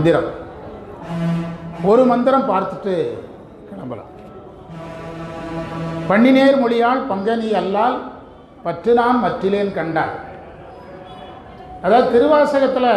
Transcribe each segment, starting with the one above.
மந்திரம். ஒரு மந்திரம் பார்த்துட்டு கிளம்பலாம். பண்ணினேர் மொழியால் பங்கனி அல்லால் பற்று நாம் மற்றிலேன் கண்டார். அதாவது திருவாசகத்தில்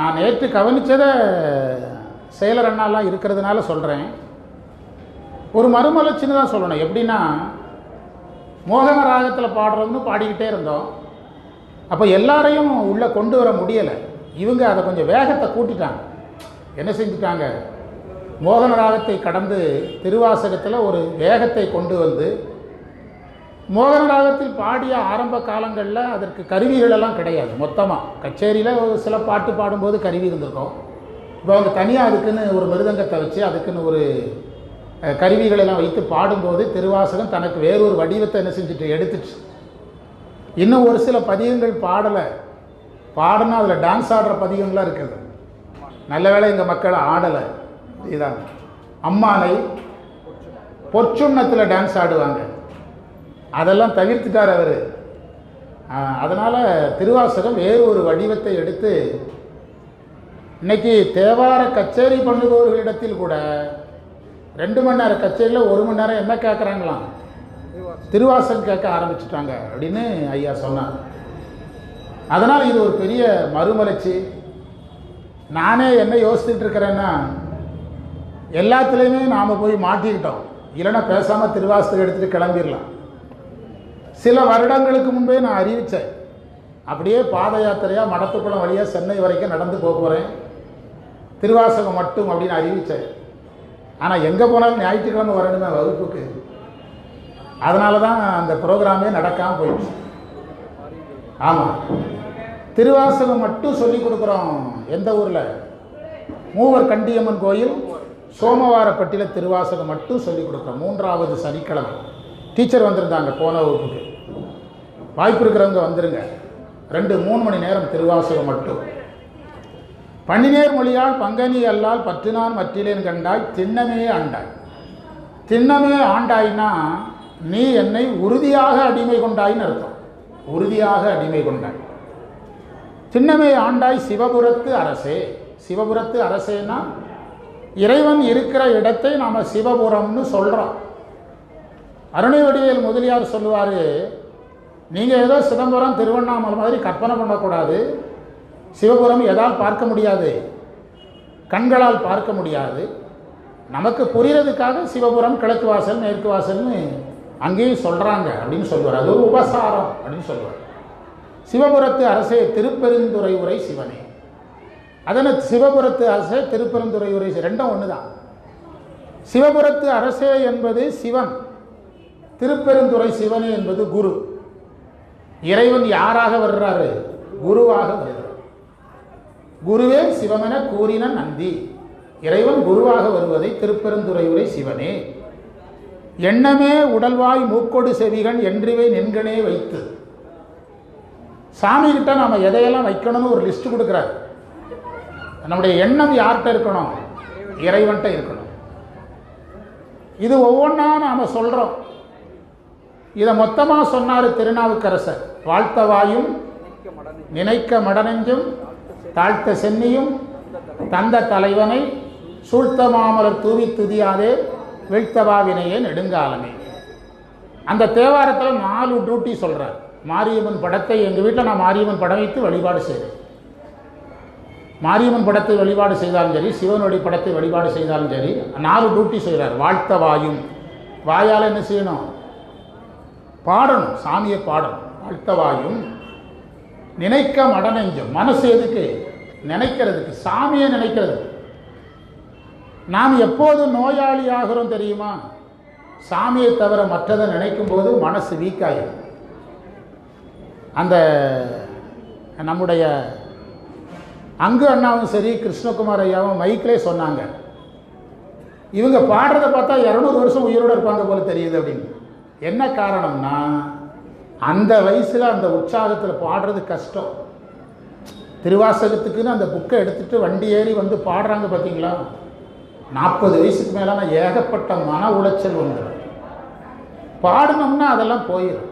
நான் நேற்று கவனித்ததை செயலர் அண்ணாலாம் இருக்கிறதுனால சொல்கிறேன் ஒரு மறுமலர்ச்சின்னு தான் சொல்லணும். எப்படின்னா மோகன ராகத்தில் பாடுறோம்னு பாடிக்கிட்டே இருந்தோம். அப்போ எல்லாரையும் உள்ளே கொண்டு வர முடியலை. இவங்க அதை கொஞ்சம் வேகத்தை கூட்டிட்டாங்க. என்ன செஞ்சுட்டாங்க? மோகன ராகத்தை கடந்து திருவாசகத்தில் ஒரு வேகத்தை கொண்டு வந்து மோகன ராகத்தில் பாடிய ஆரம்ப காலங்களில் அதற்கு கருவிகளெல்லாம் கிடையாது. மொத்தமாக கச்சேரியில் ஒரு சில பாட்டு பாடும்போது கருவி இருந்திருக்கும். இப்போ அவங்க தனியாக அதுக்குன்னு ஒரு மிருதங்கத்தை வச்சு அதுக்குன்னு ஒரு கருவிகளெல்லாம் வைத்து பாடும்போது திருவாசகம் தனக்கு வேறொரு வடிவத்தை என்ன செஞ்சுட்டு எடுத்துச்சு. இன்னும் ஒரு சில பதியங்கள் பாடலை. பாடணும் அதில் டான்ஸ் ஆடுற பதிகங்களாக இருக்குது. நல்ல வேளை எங்கள் மக்கள் ஆடலை. இதுதான். அம்மானை பொற்சுண்ணத்தில் டான்ஸ் ஆடுவாங்க. அதெல்லாம் தவிர்த்துட்டார் அவர். அதனால் திருவாசகம் வேறு ஒரு வடிவத்தை எடுத்து இன்னைக்கு தேவார கச்சேரி பண்ணுபவர்களிடத்தில் கூட ரெண்டு மணி நேரம் கச்சேரியில் ஒரு மணி நேரம் என்ன கேட்குறாங்களாம் திருவாசகம் கேட்க ஆரம்பிச்சிட்டாங்க அப்படின்னு ஐயா சொன்னார். அதனால் இது ஒரு பெரிய மறுமலர்ச்சி. நானே என்ன யோசிச்சுட்டு இருக்கிறேன்னா எல்லாத்துலேயுமே நாம் போய் மாட்டிக்கிட்டோம். இல்லைன்னா பேசாமல் திருவாசகம் எடுத்துகிட்டு கிளம்பிடலாம். சில வருடங்களுக்கு முன்பே நான் அறிவித்தேன். அப்படியே பாத யாத்திரையாக மடத்துக்குளம் வழியாக சென்னை வரைக்கும் நடந்து போக போகிறேன் திருவாசகம் மட்டும் அப்படின்னு அறிவித்தேன். ஆனால் எங்கே போனாலும் ஞாயிற்றுக்கிழமை வரணுமே வகுப்புக்கு. அதனால தான் அந்த ப்ரோக்ராமே நடக்காமல் போயிடுச்சு. ஆமாம் திருவாசகம் மட்டும் சொல்லி கொடுக்குறோம். எந்த ஊரில்? மூவர் கண்டியம்மன் கோயில் சோமவாரப்பட்டியில் திருவாசகம் மட்டும் சொல்லி கொடுக்குறோம். மூன்றாவது சனிக்கிழமை. டீச்சர் வந்திருந்தாங்க போன வகுப்புக்கு. வாய்ப்பு இருக்கிறவங்க வந்துருங்க. ரெண்டு மூணு மணி நேரம் திருவாசகம் மட்டும். பன்னினேர் மொழியால் பங்கனி அல்லால் பற்றினான் மற்றிலேன் கண்டாய் திண்ணமே ஆண்டாய். திண்ணமே ஆண்டாய்னா நீ என்னை உறுதியாக அடிமை கொண்டாயின்னு அர்த்தம். உறுதியாக அடிமை கொண்டாய். சின்னமே ஆண்டாய் சிவபுரத்து அரசே. சிவபுரத்து அரசேனா? இறைவன் இருக்கிற இடத்தை நாம் சிவபுரம்னு சொல்கிறோம் அருணைவடிவேல் முதலியார் சொல்லுவார் நீங்கள் ஏதோ சிதம்பரம் திருவண்ணாமலை மாதிரி கற்பனை பண்ணக்கூடாது. சிவபுரம் எதால் பார்க்க முடியாது? கண்களால் பார்க்க முடியாது. நமக்கு புரிகிறதுக்காக சிவபுரம் கிழக்கு வாசல் மேற்கு வாசல்னு அங்கேயும் சொல்கிறாங்க அப்படின்னு சொல்லுவார். அது ஒரு உபசாரம் அப்படின்னு சொல்லுவார். சிவபுரத்து அரசே திருப்பெருந்துறை உரை சிவனே. அதனை சிவபுரத்து அரசே திருப்பெருந்துறை உரை ரெண்டும் ஒன்று தான் சிவபுரத்து அரசே என்பது சிவன். திருப்பெருந்துறை சிவனே என்பது குரு. இறைவன் யாராக வர்றாரு? குருவாக வருகிறார். குருவே சிவமென கூறின நந்தி. இறைவன் குருவாக வருவதை திருப்பெருந்துறை உரை சிவனே. எண்ணமே உடல்வாய் மூக்கொடு செவிகன் என்றிவை நின்கனே வைத்து. சாமிகிட்ட நாம் எதையெல்லாம் வைக்கணும்னு ஒரு லிஸ்ட் கொடுக்குறாரு. நம்முடைய எண்ணம் யார்கிட்ட இருக்கணும்? இறைவன்கிட்ட இருக்கணும். இது ஒவ்வொன்றா நாம் சொல்கிறோம் இதை மொத்தமாக சொன்னார் திருநாவுக்கரசர். வாழ்த்தவாயும் நினைக்க மடனெஞ்சும் தாழ்த்த சென்னியும் தந்த தலைவனை சூழ்த்த மாமலர் தூவி துதியாதே வீழ்த்தவாவினையே நெடுங்காலமே. அந்த தேவாரத்தில் நாலு டியூட்டி சொல்கிறார் மாரியம்மன் படத்தை எங்கள் வீட்டில் நான் மாரியம்மன் படம் வைத்து வழிபாடு செய்கிறேன் மாரியம்மன் படத்தை வழிபாடு செய்தாலும் சரி சிவனுடைய படத்தை வழிபாடு செய்தாலும் சரி நாலு டியூட்டி செய்கிறார் வாழ்த்த வாயும். வாயால் என்ன செய்யணும்? பாடணும். சாமியை பாடணும். வாழ்த்த வாயும். நினைக்க மடநெஞ்சம் மனசு எதுக்கு? நினைக்கிறதுக்கு. சாமியை நினைக்கிறது நாம் எப்போது நோயாளி ஆகிறோம் தெரியுமா? சாமியை தவிர மற்றதை நினைக்கும் போது மனசு வீக் ஆகிடும் அந்த நம்முடைய அங்கு அண்ணாவும் சரி கிருஷ்ணகுமார் ஐயாவும் மைக்கிலே சொன்னாங்க. இவங்க பாடுறத பார்த்தா இரநூறு வருஷம் உயிரோடு இருப்பாங்க போல தெரியுது அப்படின்னு. என்ன காரணம்னா அந்த வயசில் அந்த உற்சாகத்தில் பாடுறது கஷ்டம். திருவாசகத்துக்குன்னு அந்த புக்கை எடுத்துகிட்டு வண்டி ஏறி வந்து பாடுறாங்க பார்த்தீங்களா நாற்பது வயசுக்கு மேலான ஏகப்பட்ட மன உளைச்சல் வந்துடும். பாடணும்னா அதெல்லாம் போயிடும்.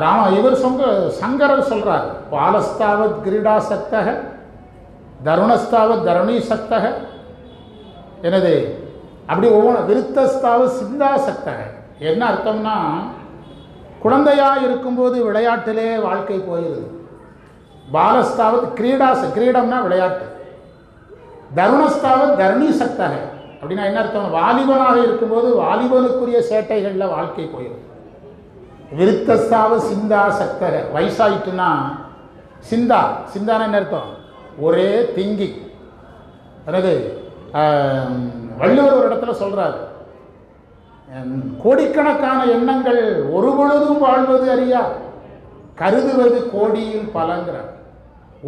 ராம இவர் சொங்க சங்கரர் சொல்றார் பாலஸ்தாவத் கிரீடா சக்தக தருணஸ்தாவத் தருணி சக்தக. எனது அப்படி ஒவ்வொன்று விருத்தஸ்தாவ சிந்தா சக்தக. என்ன அர்த்தம்னா குழந்தையாக இருக்கும்போது விளையாட்டிலே வாழ்க்கை போயிடுது பாலஸ்தாவத் கிரீடாச கிரீடம்னா விளையாட்டு. தருணஸ்தாவத் தருணி சக்தக. அப்படின்னா என்ன அர்த்தம்? வாலிபனாக இருக்கும்போது வாலிபனுக்குரிய சேட்டைகளில் வாழ்க்கை போயிடும் விருத்தஸ்தாவ சிந்தா சக்தக வயசாயிட்டுன்னா சிந்தா. சிந்தான என்ன அர்த்தம்? ஒரே திங்கி. அதாவது வள்ளுவர் ஒரு இடத்துல சொல்கிறார் கோடிக்கணக்கான எண்ணங்கள் ஒரு பொழுதும் வாழ்வது அறியா? கருதுவது கோடியில் பலங்கிறார்.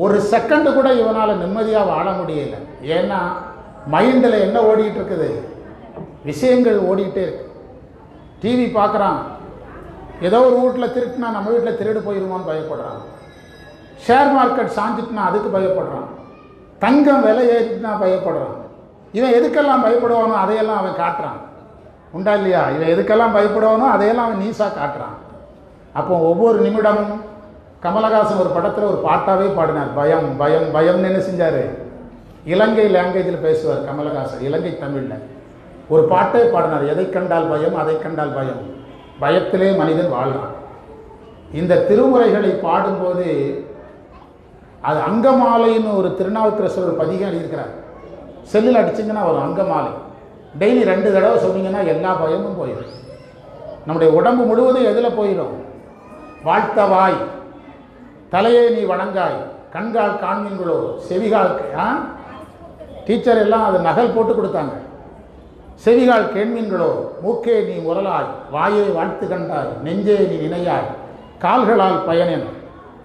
ஒரு செகண்டு கூட இவனால் நிம்மதியாக வாழ முடியலை. ஏன்னா மைண்டில் என்ன ஓடிட்டு இருக்குது? விஷயங்கள் ஓடிட்டே இருக்கு. டிவி பார்க்குறான் ஏதோ ஒரு வீட்டில் திருட்டுனா நம்ம வீட்டில் திருடு போயிருமோன்னு பயப்படுறான். ஷேர் மார்க்கெட் சாஞ்சிட்டுனா அதுக்கு பயப்படுறான். தங்கம் விலை ஏறிட்டுனா பயப்படுறான். இவன் எதுக்கெல்லாம் பயப்படுவானோ அதையெல்லாம் அவன் காட்டுறான். உண்டா இல்லையா? இவன் எதுக்கெல்லாம் பயப்படுவானோ அதையெல்லாம் அவன் நீசாக காட்டுறான். அப்போ ஒவ்வொரு நிமிடமும் கமலஹாசன் ஒரு படத்தில் ஒரு பாட்டாவே பாடினார். பயம் பயம் பயம்னு என்ன செஞ்சார்? இலங்கை லாங்குவேஜில் பேசுவார் கமலஹாசன் இலங்கை தமிழில். ஒரு பாட்டே பாடினார். எதை கண்டால் பயம் அதை கண்டால் பயம். பயத்திலே மனிதன் வாழ்கிறான். இந்த திருமுறைகளை பாடும்போது அது அங்கமாலைன்னு ஒரு திருநாவுக்கரசர் ஒரு பதிகம் எழுதியிருக்கிறார். செல்லில் அடிச்சிங்கன்னா வரும் அங்கமாலை. டெய்லி ரெண்டு தடவை சொன்னீங்கன்னா எல்லா பயமும் போயிடும். நம்முடைய உடம்பு முழுவதும் எதில் போயிடும்? வாழ்த்தவாய். தலையை நீ வணங்காய். கண்கால் காண்மீன்களோ செவிகால் ஆ? டீச்சர் எல்லாம் அது நகல் போட்டு கொடுத்தாங்க. செவிகால் கேண்மீன்களோ மூக்கே நீ உரலாய் வாயை வாழ்த்து கண்டாய் நெஞ்சே நீ நினையாய் கால்களால் பயனென்.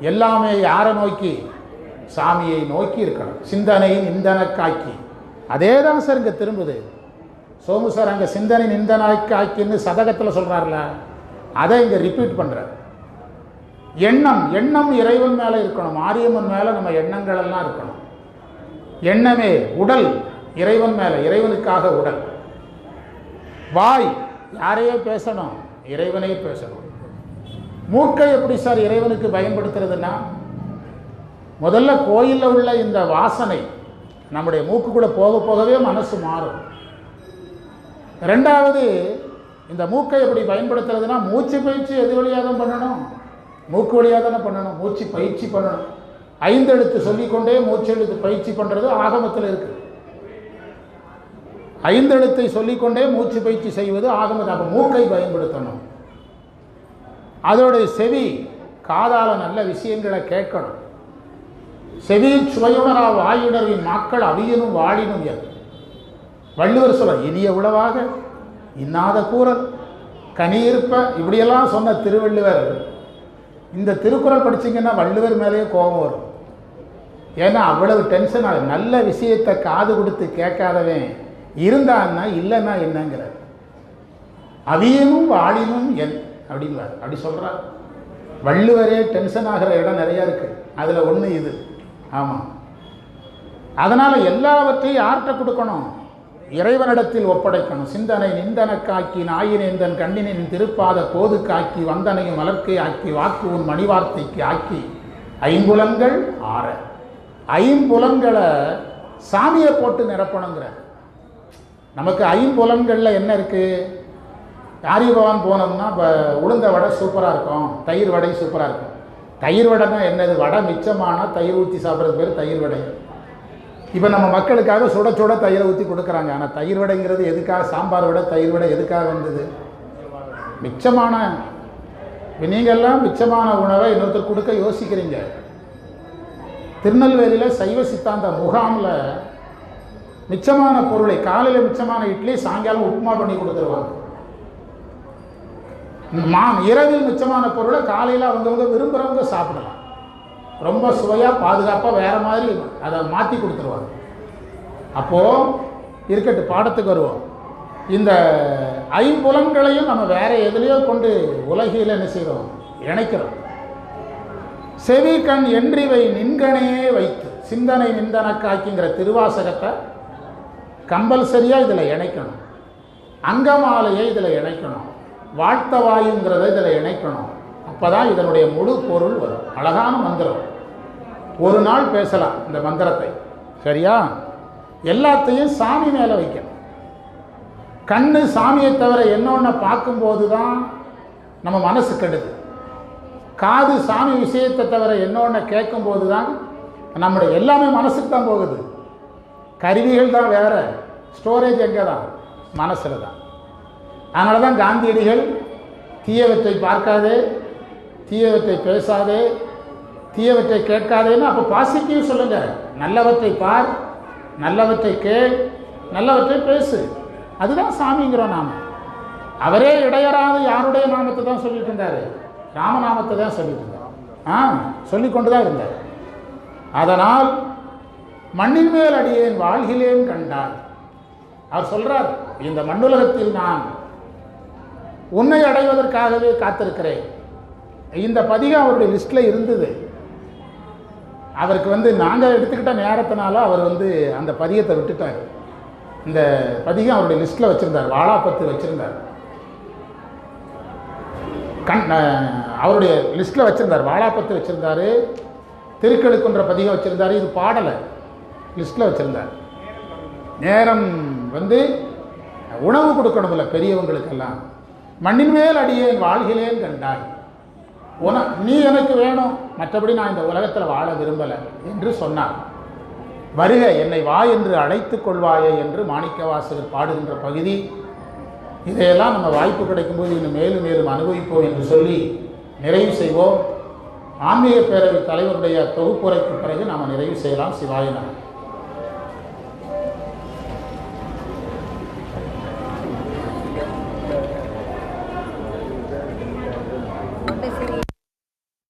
எல்லாமே யாரை நோக்கி? சாமியை நோக்கி இருக்கணும். சிந்தனை நிந்தனக்காக்கி அதே தான் சார் இங்கே திரும்புது. சோமு சார் அங்கே சிந்தனை நிந்தனாக்காக்கின்னு சதகத்தில் சொல்கிறார்ல அதை இங்கே ரிப்பீட் பண்ணுறார் எண்ணம் எண்ணம் இறைவன் மேலே இருக்கணும். மாரியம்மன் மேலே நம்ம எண்ணங்கள் எல்லாம் இருக்கணும். எண்ணமே உடல் இறைவன் மேலே இறைவனுக்காக உடல். வாய் யாரையே பேசணும் இறைவனே பேசணும். மூக்கை எப்படி சார் இறைவனுக்கு பயன்படுத்துறதுன்னா முதல்ல கோயிலில் உள்ள இந்த வாசனை நம்முடைய மூக்குக்குள்ளே போக போகவே மனசு மாறும். ரெண்டாவது இந்த மூக்கை எப்படி பயன்படுத்துறதுன்னா மூச்சு பயிற்சி எது வழியாக தான் பண்ணணும்? மூக்கு வழியாக தானே பண்ணணும் மூச்சு பயிற்சி பண்ணணும். ஐந்தெழுத்து சொல்லிக்கொண்டே மூச்செழுத்து பயிற்சி பண்ணுறது ஆகமத்தில் இருக்குது ஐந்தெழுத்தை சொல்லிக்கொண்டே மூச்சு பயிற்சி செய்வது ஆகமதாக. மூக்கை பயன்படுத்தணும். அதோடைய செவி காதால நல்ல விஷயங்களை கேட்கணும். செவி சுவையுணரா வாயுணர்வின் மக்கள் அவியனும் வாழினும் எது வள்ளுவர் சொல்ல இனிய உளவாக இன்னாத கூறல். கனியிருப்ப இப்படியெல்லாம் சொன்ன திருவள்ளுவர். இந்த திருக்குறள் படிச்சிங்கன்னா வள்ளுவர் மேலேயே கோபம் வரும். ஏன்னா அவ்வளவு டென்ஷன் ஆகும் நல்ல விஷயத்தை காது கொடுத்து கேட்காதவன் இருந்தான்னா இல்லைன்னா என்னங்கிறார். அவியனும் வாழினும் என் அப்படிங்கிறார். அப்படி சொல்கிறார் வள்ளுவரே டென்ஷன் ஆகிற இடம் நிறையா இருக்குது அதில் ஒன்று இது. ஆமாம் அதனால் எல்லாவற்றையும் யார்கிட்ட கொடுக்கணும்? இறைவனிடத்தில் ஒப்படைக்கணும். சிந்தனை நிந்தனக்காக்கி நாயினேந்தன் கண்ணினின் திருப்பாத போது காக்கி வந்தனையும் மலர்க்கை ஆக்கி வாக்கு உன் மணிவார்த்தைக்கு ஆக்கி ஐம்புலங்கள் ஆற. ஐம்புலங்களை சாமியை போட்டு நிரப்பணுங்கிற நமக்கு ஐம்புலன்களில் என்ன இருக்குது ஆரியபவன் போனோம்னா இப்போ உளுந்த வடை சூப்பராக இருக்கும். தயிர் வடை சூப்பராக இருக்கும். தயிர் வடைனா என்னது? வடை மிச்சமானால் தயிர் ஊற்றி சாப்பிட்றது பேர் தயிர் வடை. இப்போ நம்ம மக்களுக்காக சுட சுட தயிரை ஊற்றி கொடுக்குறாங்க. ஆனால் தயிர் வடைங்கிறது எதுக்காக? சாம்பார் வடை தயிர் வடை எதுக்காக வந்தது? மிச்சமான நீங்கள்லாம் மிச்சமான உணவை இன்னொருத்தர் கொடுக்க யோசிக்கிறீங்க. திருநெல்வேலியில் சைவ சித்தாந்த முகாமில் மிச்சமான பொருளை காலையில் மிச்சமான இட்லி சாயங்காலம் உப்புமா பண்ணி கொடுத்துருவாங்க. மா இரவில் மிச்சமான பொருளை காலையில் அவங்கவங்க விரும்புகிறவங்க சாப்பிடலாம். ரொம்ப சுவையாக பாதுகாப்பாக வேறு மாதிரி அதை மாற்றி கொடுத்துருவாங்க. அப்போது இருக்கட்டு பாடத்துக்கு வருவோம். இந்த ஐம்புலன்களையும் நம்ம வேற எதுலேயோ கொண்டு உலகில் என்ன செய்கிறோம் இணைக்கிறோம். செவி கண் என்றிவை நின்கனே வைத்து சிந்தனை நிந்தனக்காக்கிங்கிற திருவாசகத்தை கம்பல்சரியாக இதில் இணைக்கணும். அங்கமாலையை இதில் இணைக்கணும். வாழ்த்த வாயுங்கிறத இதில் இணைக்கணும். அப்போ தான் இதனுடைய முழு பொருள் வரும். அழகான மந்திரம். ஒரு நாள் பேசலாம் இந்த மந்திரத்தை. சரியா? எல்லாத்தையும் சாமி மேலே வைக்கணும். கண்ணு சாமியை தவிர என்னொன்ன பார்க்கும்போது தான் நம்ம மனசு கெடுது. காது சாமி விஷயத்தை தவிர என்னொன்ன கேட்கும்போது தான் நம்முடைய எல்லாமே மனசுக்கு தான் போகுது. கருவிகள் தான் வேற. ஸ்டோரேஜ் எங்கே தான் மனசில் தான் அதனால தான் காந்தியடிகள் தீயவற்றை பார்க்காதே தீயவற்றை பேசாதே தீயவற்றை கேட்காதேன்னு அப்போ பாசிட்டிவ் சொல்லுங்கள் நல்லவற்றை பார் நல்லவற்றை கேள் நல்லவற்றை பேசு. அதுதான் சாமிங்கிறோம் நாம் அவரே இடையறாது யாருடைய நாமத்தை தான் சொல்லிட்டு இருந்தார்? ராமநாமத்தை தான் சொல்லிட்டு இருந்தார். ஆ சொல்லி கொண்டு தான் இருந்தார். அதனால் மண்ணின் மேல் அடியேன் வாழ்கிலேன் கண்டார். அவர் சொல்றார் இந்த மண்ணுலகத்தில் நான் உன்னை அடைவதற்காகவே காத்திருக்கிறேன். இந்த பதிகம் அவருடைய லிஸ்ட்ல இருந்தது. அவருக்கு வந்து நாங்கள் எடுத்துக்கிட்ட நேரத்தினால அவர் வந்து அந்த பதிகத்தை விட்டுட்டார். இந்த பதிகம் அவருடைய லிஸ்ட்டில் வச்சுருந்தார் வாழாப்பத்து வச்சுருந்தார். கண் அவருடைய லிஸ்ட்டில் வச்சுருந்தார் வாழாப்பத்து வச்சுருந்தாரு திருக்கழுக்குன்ற பதிகம் வச்சுருந்தாரு இது பாடலை. லிஸ்ட்டில் வச்சுருந்தார். நேரம் வந்து உணவு கொடுக்கணும்ல பெரியவங்களுக்கெல்லாம். மண்ணின் மேல் அடியேன் வாழ்கிலேன் கண்டாய். உன நீ எனக்கு வேணும். மற்றபடி நான் இந்த உலகத்தில் வாழ விரும்பலை என்று சொன்னார். வருக என்னை வா என்று அழைத்துக் கொள்வாயே என்று மாணிக்கவாசகர் பாடுகின்ற பகுதி. இதையெல்லாம் நம்ம வாய்ப்பு கிடைக்கும்போது இன்னும் மேலும் மேலும் அனுபவிப்போம் என்று சொல்லி நிறைவு செய்வோம். ஆன்மீக பேரவை தலைவருடைய தொகுப்புரைக்கு பிறகு நாம் நிறைவு செய்யலாம். சிவாயினார்